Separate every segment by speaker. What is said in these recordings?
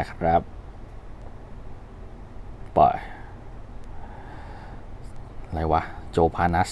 Speaker 1: มาครับปล่อยอะไรวะ โจพานัส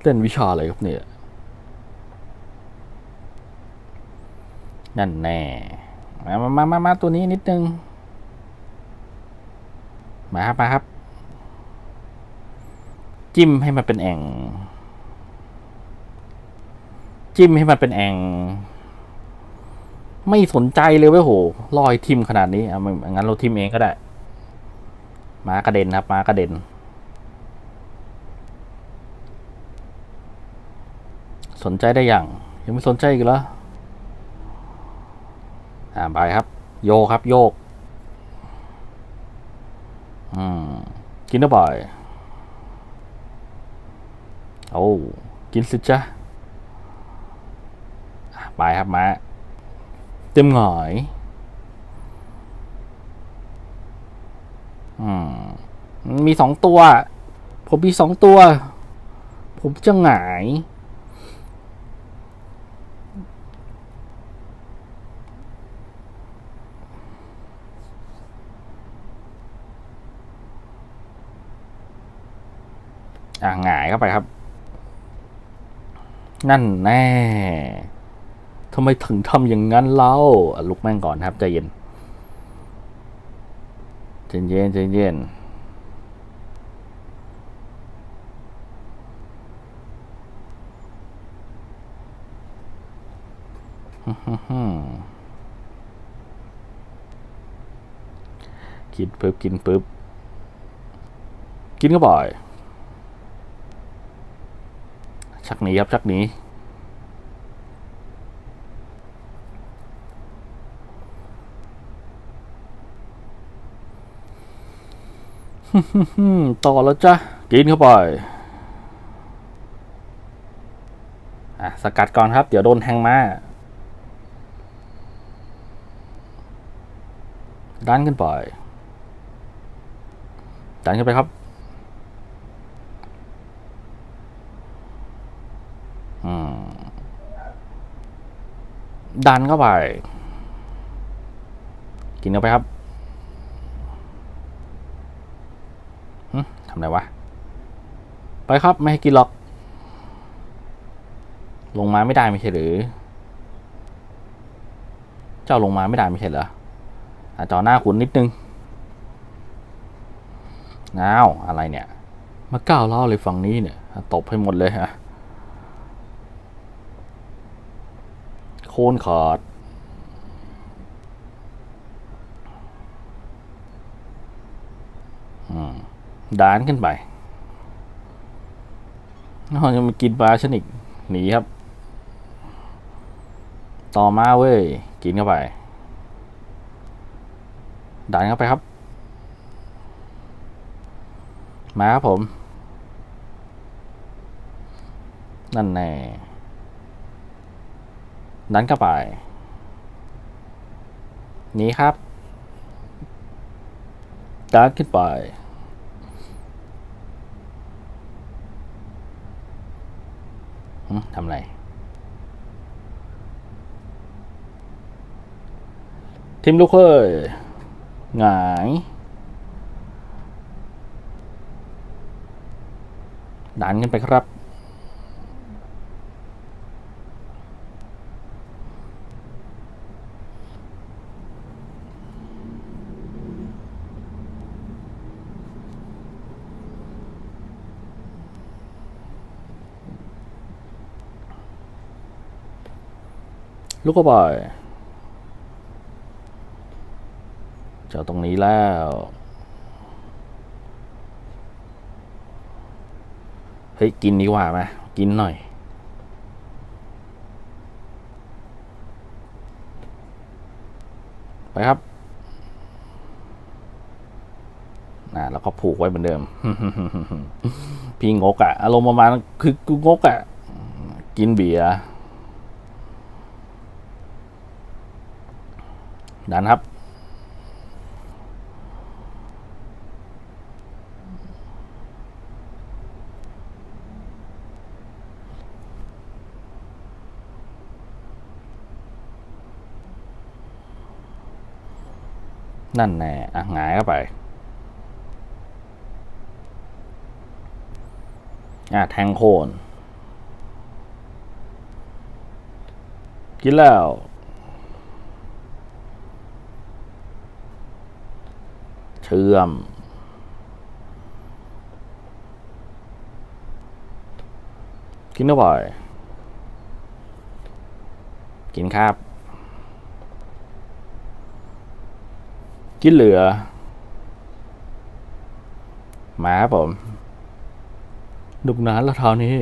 Speaker 1: เล่นวิชาอะไรครับเนี่ย นั่นแน่ มามามามามาตัวนี้นิดนึง มาครับมาครับ จิ้มให้มันเป็นแอง จิ้มให้มันเป็นแอง ไม่สนใจเลยเว้ยโหลอยทิมขนาดนี้อะไม่งั้นเราทิมเองก็ได้ มากระเด็นครับ มากระเด็น สนใจได้อย่าง ยังไม่สนใจอีกเหรออ่าไปครับ โยครับโยก อืม กินได้บ่อยโอ้กินสิจ้ะอะไปครับมา เต็มหงอยอืมมีสองตัว ผมมีสองตัว ผมจะหงาย อะหงายเข้าไปครับ นั่นแน่ ทำไมถึงทำอย่างนั้นเล่าลุกแม่งก่อนครับใจเย็นใจเย็นใจเย็นกินปึ๊บกินปึ๊บกินก็บ่อย ชักหนีครับ ชักหนี ต่อแล้วจ้ะ กินเข้าไป อะ สกัดก่อนครับ เดี๋ยวโดนแทงมาดันขึ้นไปดันขึ้นไปครับ ดันเข้าไป กินเข้าไปครับ ทำไรวะ ไปครับไม่ให้กินหรอก ลงมาไม่ได้ไม่ใช่หรือ เจ้าลงมาไม่ได้ไม่ใช่เหรออะจอหน้าขุนนิดนึงง้าวอะไรเนี่ย มาก้าวเล่าเลยฝั่งนี้เนี่ยตบให้หมดเลยฮะโคนขาด ดานขึ้นไปเราจะมากินปลาชนิกหนีครับ ต่อมาเว้ย กินเข้าไป ดันเข้าไปครับ มาครับผม นั่นแน่ดันเข้าไป นี้ครับดันขึ้นไป ทำไร ทีมลูกเอ้ยหงายดันกันไปครับ ลูกกระบอยเจอตรงนี้แล้ว เฮ้ย กินดีกว่าไหมกินหน่อย ไปครับนะแล้วก็ผูกไว้เหมือนเดิม พี่งกอะอารมณ์ประมาณคือกูงกอะ่ะกินเบียร์ ดันครับ นั่นแน่อะหงายเข้าไป อะ แทงโคน กินแล้ว ชื่อม กินเข้าไปกินครับ กินเหลือ มาครับผม ดุกนานแล้วเท่านี้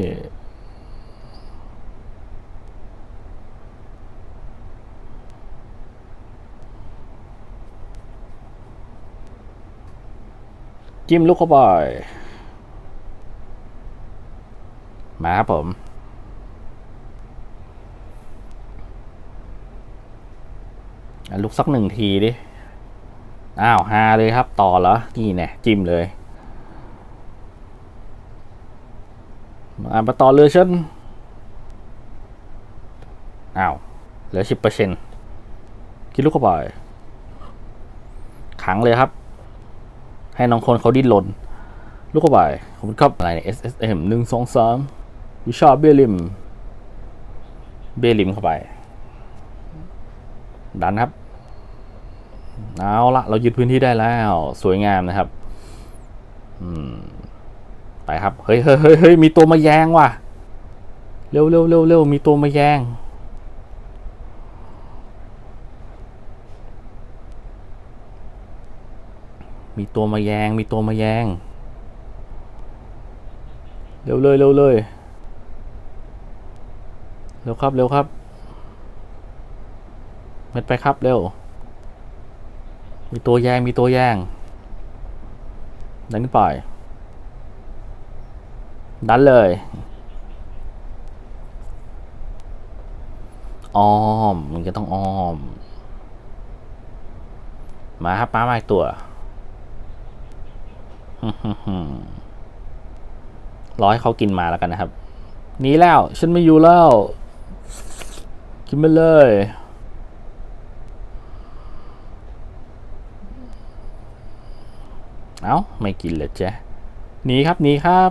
Speaker 1: จิ้มลูกเข้าไป มาครับผม ลุกสักหนึ่งทีดิ อ้าวฮาเลยครับ ต่อเหรอ นี่แน่จิ้มเลยมาต่อเลยฉันอ้าวเหลือสิบเปอร์เซ็นต์คิดลูกเข้าไป ขังเลยครับ ให้น้องคนเขาดิ้นรนลูกเข้าไปขอบคุณครับอะไรเนี่ย SSM หนึ่งสองสามวิชาเบลิม เบลิมเข้าไป ดันครับเอาละเรายึดพื้นที่ได้แล้ว สวยงามนะครับ อืม ไปครับ เฮ้ยเฮ้ยเฮ้ยเฮ้ยมีตัวมาแยงว่ะ เร็วเร็วเร็วเร็วมีตัวมาแยง มีตัวมาแยง มีตัวมาแยง เร็วเลยเร็วเลยเร็วครับเร็วครับเม็ดไปครับเร็ว มีตัวแยงมีตัวแยงดันขึ้นไปดันเลย อ้อม มันจะต้องอ้อม มาครับป้ามาอีกตัว รอให้เขากินมาแล้วกันนะครับหนีแล้ว ฉันไม่อยู่แล้ว กินไปเลย เอา้า ไม่กินเลยเจ๊หนีครับหนีครับ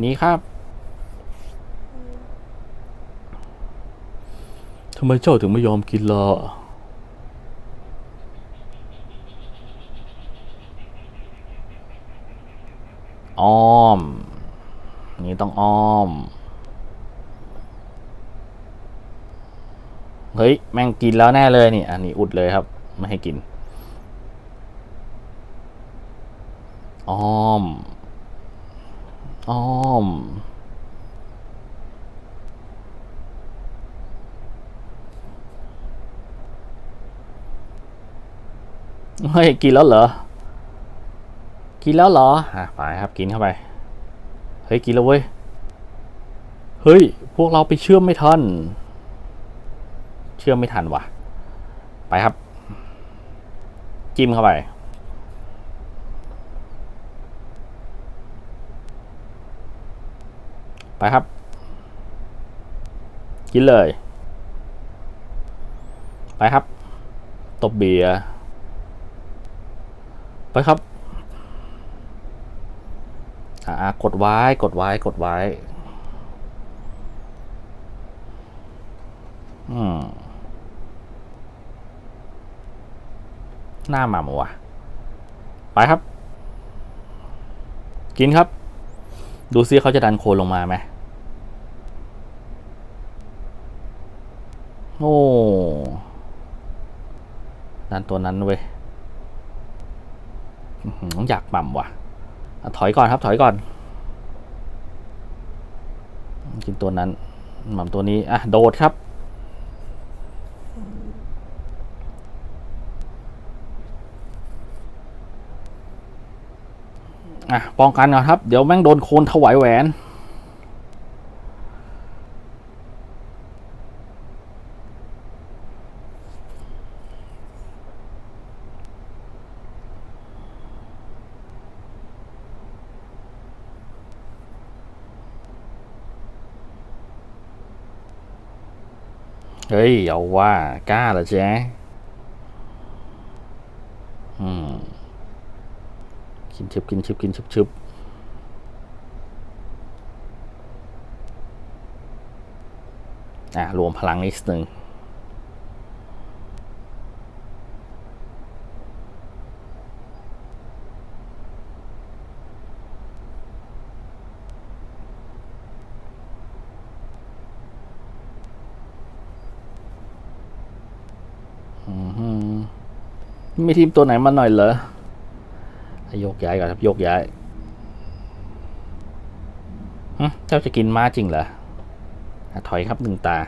Speaker 1: หนีครับทำไมเจ้าถึงไม่ยอมกินล่ะ อ้อม นี่ต้องอ้อม เฮ้ย แม่งกินแล้วแน่เลยนี่ อันนี้อุดเลยครับ ไม่ให้กิน อ้อม อ้อม เฮ้ย กินแล้วเหรอ กินแล้วเหรออะไปครับกินเข้าไป เฮ้ยกินแล้วเว้ย เฮ้ย พวกเราไปเชื่อมไม่ทัน เชื่อมไม่ทันว่ะ ไปครับ จิ้มเข้าไป ไปครับ กินเลย ไปครับ ตบเบียร์ไปครับ อ่ากดไว้กดไว้กดไว้ อืม หน้าหมาหมูอะ ไปครับ กินครับ ดูซิเขาจะดันโคนลงมาไหมโอ้ดันตัวนั้นเว้ยอื้อหือยากหม่ำว่ะ ถอยก่อนครับถอยก่อน กินตัวนั้นหม่ำตัวนี้ อะ โดดครับ อะ ป้องกันก่อนครับ เดี๋ยวแม่งโดนโคนถวายแหวน เฮ้ย เอาว่ากล้าเหรอเจ๊อืมกินชิบกินชิบกินชิบชิบอะ รวมพลังนิดนึง มีทีมตัวไหนมาหน่อยเหรอโยกย้ายก่อนครับโยกย้ายเจ้าจะกินม้าจริงเหรอถอยครับหนึ่งตา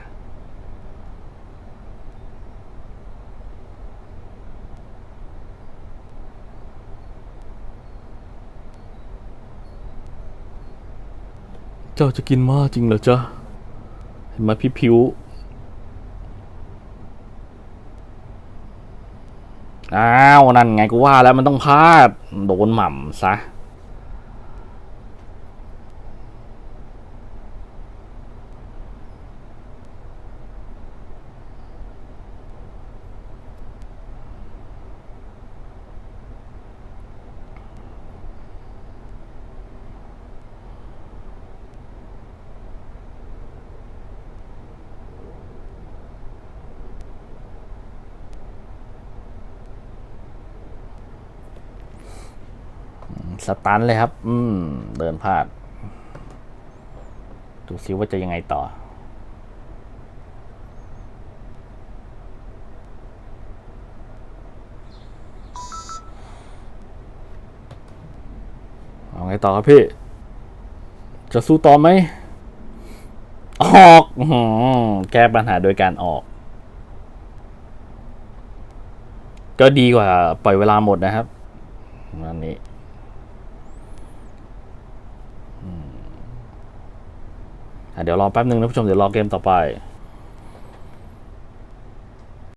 Speaker 1: เจ้าจะกินม้าจริงเหรอจ๊ะเห็นไหมพี่พิว อ้าว นั่นไงกูว่าแล้วมันต้องพลาด โดนหม่ำซะ สตันเลยครับ อืม เดินพลาด ดูซิว่าจะยังไงต่อ เอาไงต่อครับพี่ จะสู้ต่อไหม ออกอแก้ปัญหาโดยการออก ก็ดีกว่าปล่อยเวลาหมดนะครับอันนี้ อะ เดี๋ยวรอแป๊บนึงนะผู้ชมเดี๋ยวรอเกมต่อไป